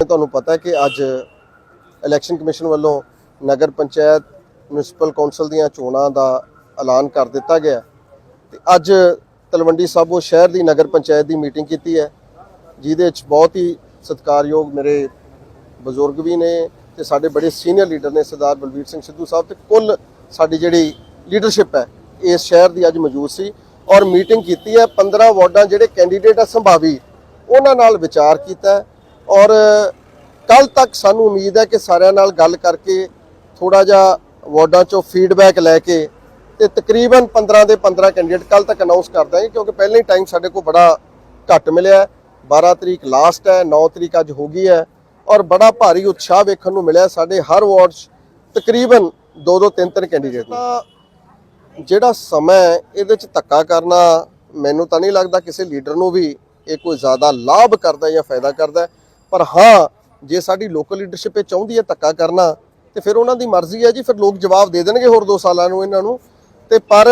ਤੁਹਾਨੂੰ ਪਤਾ ਹੈ ਕਿ ਅੱਜ ਇਲੈਕਸ਼ਨ ਕਮਿਸ਼ਨ ਵੱਲੋਂ ਨਗਰ ਪੰਚਾਇਤ, ਮਿਊਨਿਸਪਲ ਕੌਂਸਲ ਦੀਆਂ ਚੋਣਾਂ ਦਾ ਐਲਾਨ ਕਰ ਦਿੱਤਾ ਗਿਆ ਤੇ ਅੱਜ ਤਲਵੰਡੀ ਸਾਬੋ ਸ਼ਹਿਰ ਦੀ ਨਗਰ ਪੰਚਾਇਤ ਦੀ ਮੀਟਿੰਗ ਕੀਤੀ ਹੈ, ਜਿਹਦੇ ਵਿੱਚ ਬਹੁਤ ਹੀ ਸਤਿਕਾਰਯੋਗ ਮੇਰੇ ਬਜ਼ੁਰਗ ਵੀ ਨੇ ਤੇ ਸਾਡੇ ਬੜੇ ਸੀਨੀਅਰ ਲੀਡਰ ਨੇ ਸਰਦਾਰ ਬਲਬੀਰ ਸਿੰਘ ਸਿੱਧੂ ਸਾਹਿਬ ਤੇ ਕੁੱਲ ਸਾਡੀ ਜਿਹੜੀ ਲੀਡਰਸ਼ਿਪ ਹੈ ਇਸ ਸ਼ਹਿਰ ਦੀ ਅੱਜ ਮੌਜੂਦ ਸੀ ਔਰ ਮੀਟਿੰਗ ਕੀਤੀ ਹੈ। 15 ਵਾਰਡਾਂ ਜਿਹੜੇ ਕੈਂਡੀਡੇਟ ਆ ਸੰਭਾਵੀ, ਉਹਨਾਂ ਨਾਲ ਵਿਚਾਰ ਕੀਤਾ ਔਰ ਕੱਲ ਤੱਕ ਸਾਨੂੰ ਉਮੀਦ ਹੈ ਕਿ ਸਾਰਿਆਂ ਨਾਲ ਗੱਲ ਕਰਕੇ ਥੋੜਾ ਜਿਹਾ ਵਾਰਡਾਂ ਚੋਂ ਫੀਡਬੈਕ ਲੈ ਕੇ ਤੇ ਤਕਰੀਬਨ 15 ਦੇ 15 ਕੈਂਡੀਡੇਟ ਕੱਲ ਤੱਕ ਅਨਾਉਂਸ ਕਰ ਦਾਂਗੇ ਕਿਉਂਕਿ ਪਹਿਲਾਂ ਹੀ ਟਾਈਮ ਸਾਡੇ ਕੋਲ ਬੜਾ ਘੱਟ ਮਿਲਿਆ ਹੈ। 12 ਤਰੀਕ ਲਾਸਟ ਹੈ 9 ਤਰੀਕ ਅੱਜ ਹੋ ਗਈ ਹੈ ਔਰ ਬੜਾ ਭਾਰੀ ਉਤਸ਼ਾਹ ਵੇਖਣ ਨੂੰ ਮਿਲਿਆ ਸਾਡੇ ਹਰ ਵਾਰਡ 'ਚ ਤਕਰੀਬਨ 2-2 3-3 ਕੈਂਡੀਡੇਟ ਨੇ ਜਿਹੜਾ ਸਮਾਂ ਇਹਦੇ 'ਚ ਧੱਕਾ ਕਰਨਾ ਮੈਨੂੰ ਤਾਂ ਨਹੀਂ ਲੱਗਦਾ ਕਿਸੇ ਲੀਡਰ ਨੂੰ ਵੀ ਇਹ ਕੋਈ ਜ਼ਿਆਦਾ ਲਾਭ ਕਰਦਾ ਜਾਂ ਫਾਇਦਾ ਕਰਦਾ ਪਰ ਹਾਂ, ਜੇ ਸਾਡੀ ਲੋਕਲ ਲੀਡਰਸ਼ਿਪ ਇਹ ਚਾਹੁੰਦੀ ਹੈ ਧੱਕਾ ਕਰਨਾ, ਤੇ ਫਿਰ ਉਹਨਾਂ ਦੀ ਮਰਜ਼ੀ ਹੈ ਜੀ, ਫਿਰ ਲੋਕ ਜਵਾਬ ਦੇ ਦੇਣਗੇ ਹੋਰ 2 ਸਾਲਾਂ ਨੂੰ ਇਹਨਾਂ ਨੂੰ। ਤੇ ਪਰ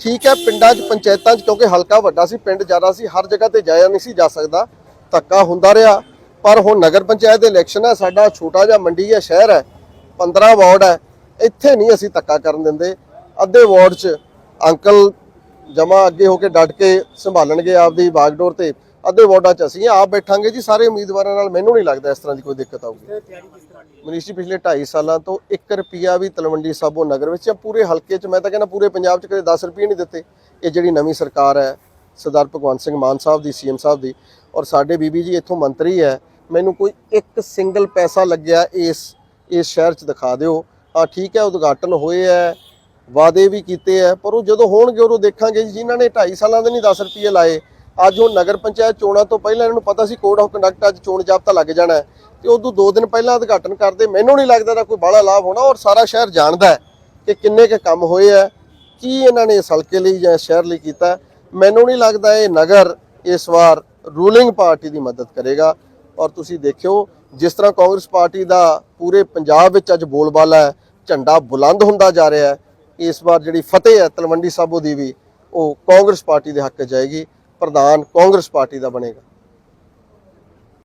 ਠੀਕ ਹੈ, ਪਿੰਡਾਂ 'ਚ, ਪੰਚਾਇਤਾਂ 'ਚ, ਕਿਉਂਕਿ ਹਲਕਾ ਵੱਡਾ ਸੀ, ਪਿੰਡ ਜ਼ਿਆਦਾ ਸੀ, ਹਰ ਜਗ੍ਹਾ ਤੇ ਜਾਇਆ ਨਹੀਂ ਸੀ ਜਾ ਸਕਦਾ, ਧੱਕਾ ਹੁੰਦਾ ਰਿਹਾ। ਪਰ ਹੁਣ ਨਗਰ ਪੰਚਾਇਤ ਦੇ ਇਲੈਕਸ਼ਨ ਹੈ, ਸਾਡਾ ਛੋਟਾ ਜਿਹਾ ਮੰਡੀ ਹੈ, ਸ਼ਹਿਰ ਹੈ 15 ਵਾਰਡ ਹੈ, ਇੱਥੇ ਨਹੀਂ ਅਸੀਂ ਧੱਕਾ ਕਰਨ ਦਿੰਦੇ। ਅੱਧੇ ਵਾਰਡ 'ਚ ਅੰਕਲ ਜਮਾ ਅੱਗੇ ਹੋ ਕੇ ਡਟ ਕੇ ਸੰਭਾਲਣਗੇ ਆਪਦੀ ਬਾਗਡੋਰ ਤੇ। ਅੱਧੇ ਵਾਰਡਾਂ 'ਚ ਅਸੀਂ ਆਪ ਬੈਠਾਂਗੇ ਜੀ ਸਾਰੇ ਉਮੀਦਵਾਰਾਂ ਨਾਲ ਮੈਨੂੰ ਨਹੀਂ ਲੱਗਦਾ ਇਸ ਤਰ੍ਹਾਂ ਦੀ ਕੋਈ ਦਿੱਕਤ ਆਊਗੀ। ਮਨੀਸ਼ ਜੀ ਪਿਛਲੇ 2.5 ਸਾਲਾਂ ਤੋਂ 1 ਰੁਪਿਆ ਵੀ ਤਲਵੰਡੀ ਸਾਬੋ ਨਗਰ ਵਿੱਚ ਜਾਂ ਪੂਰੇ ਹਲਕੇ 'ਚ ਮੈਂ ਤਾਂ ਕਹਿੰਦਾ ਪੂਰੇ ਪੰਜਾਬ 'ਚ ਕਦੇ 10 ਰੁਪਏ ਨਹੀਂ ਦਿੱਤੇ। ਇਹ ਜਿਹੜੀ ਨਵੀਂ ਸਰਕਾਰ ਹੈ ਸਰਦਾਰ ਭਗਵੰਤ ਸਿੰਘ ਮਾਨ ਸਾਹਿਬ ਦੀ ਸੀਐਮ ਸਾਹਿਬ ਦੀ ਔਰ ਸਾਡੇ ਬੀਬੀ ਜੀ ਇੱਥੋਂ ਮੰਤਰੀ ਹੈ ਮੈਨੂੰ ਕੋਈ ਇੱਕ ਸਿੰਗਲ ਪੈਸਾ ਲੱਗਿਆ ਇਸ ਇਸ ਸ਼ਹਿਰ 'ਚ ਦਿਖਾ ਦਿਓ। ਹਾਂ ਠੀਕ ਹੈ ਉਦਘਾਟਨ ਹੋਏ ਹੈ ਵਾਅਦੇ ਵੀ ਕੀਤੇ ਹੈ ਪਰ ਉਹ ਜਦੋਂ ਹੋਣਗੇ ਉਦੋਂ ਦੇਖਾਂਗੇ ਜੀ ਜਿਨ੍ਹਾਂ ਨੇ 2.5 ਸਾਲਾਂ ਦੇ ਨਹੀਂ 10 ਰੁਪਏ ਲਾਏ ਅੱਜ ਉਹ ਨਗਰ ਪੰਚਾਇਤ ਚੋਣਾਂ ਤੋਂ ਪਹਿਲਾਂ ਇਹਨਾਂ ਨੂੰ ਪਤਾ ਸੀ ਕੋਡ ਆਫ ਕੰਡਕਟ ਅੱਜ ਚੋਣ ਜਾਬਤਾ ਲੱਗ ਜਾਣਾ ਹੈ। ਤੇ ਉਦੋਂ 2 ਦਿਨ ਪਹਿਲਾਂ ਉਦਘਾਟਨ ਕਰਦੇ, ਮੈਨੂੰ ਨਹੀਂ ਲੱਗਦਾ ਦਾ ਕੋਈ ਬਾਹਲਾ ਲਾਭ ਹੋਣਾ ਔਰ ਸਾਰਾ ਸ਼ਹਿਰ ਜਾਣਦਾ ਕਿ ਕਿੰਨੇ ਕੁ ਕੰਮ ਹੋਏ ਹੈ, ਕੀ ਇਹਨਾਂ ਨੇ ਇਸ ਹਲਕੇ ਲਈ ਜਾਂ ਸ਼ਹਿਰ ਲਈ ਕੀਤਾ ਮੈਨੂੰ ਨਹੀਂ ਲੱਗਦਾ ਇਹ ਨਗਰ ਇਸ ਵਾਰ ਰੂਲਿੰਗ ਪਾਰਟੀ ਦੀ ਮਦਦ ਕਰੇਗਾ ਔਰ ਤੁਸੀਂ ਦੇਖਿਓ, ਜਿਸ ਤਰ੍ਹਾਂ ਕਾਂਗਰਸ ਪਾਰਟੀ ਦਾ ਪੂਰੇ ਪੰਜਾਬ ਵਿੱਚ ਅੱਜ ਬੋਲਬਾਲਾ ਹੈ, ਝੰਡਾ ਬੁਲੰਦ ਹੁੰਦਾ ਜਾ ਰਿਹਾ ਹੈ, ਇਸ ਵਾਰ ਜਿਹੜੀ ਫਤਿਹ ਹੈ ਤਲਵੰਡੀ ਸਾਬੋ ਦੀ ਵੀ ਉਹ ਕਾਂਗਰਸ ਪਾਰਟੀ ਦੇ ਹੱਕ ਜਾਏਗੀ। ਪ੍ਰਧਾਨ ਕਾਂਗਰਸ ਪਾਰਟੀ ਦਾ ਬਣੇਗਾ।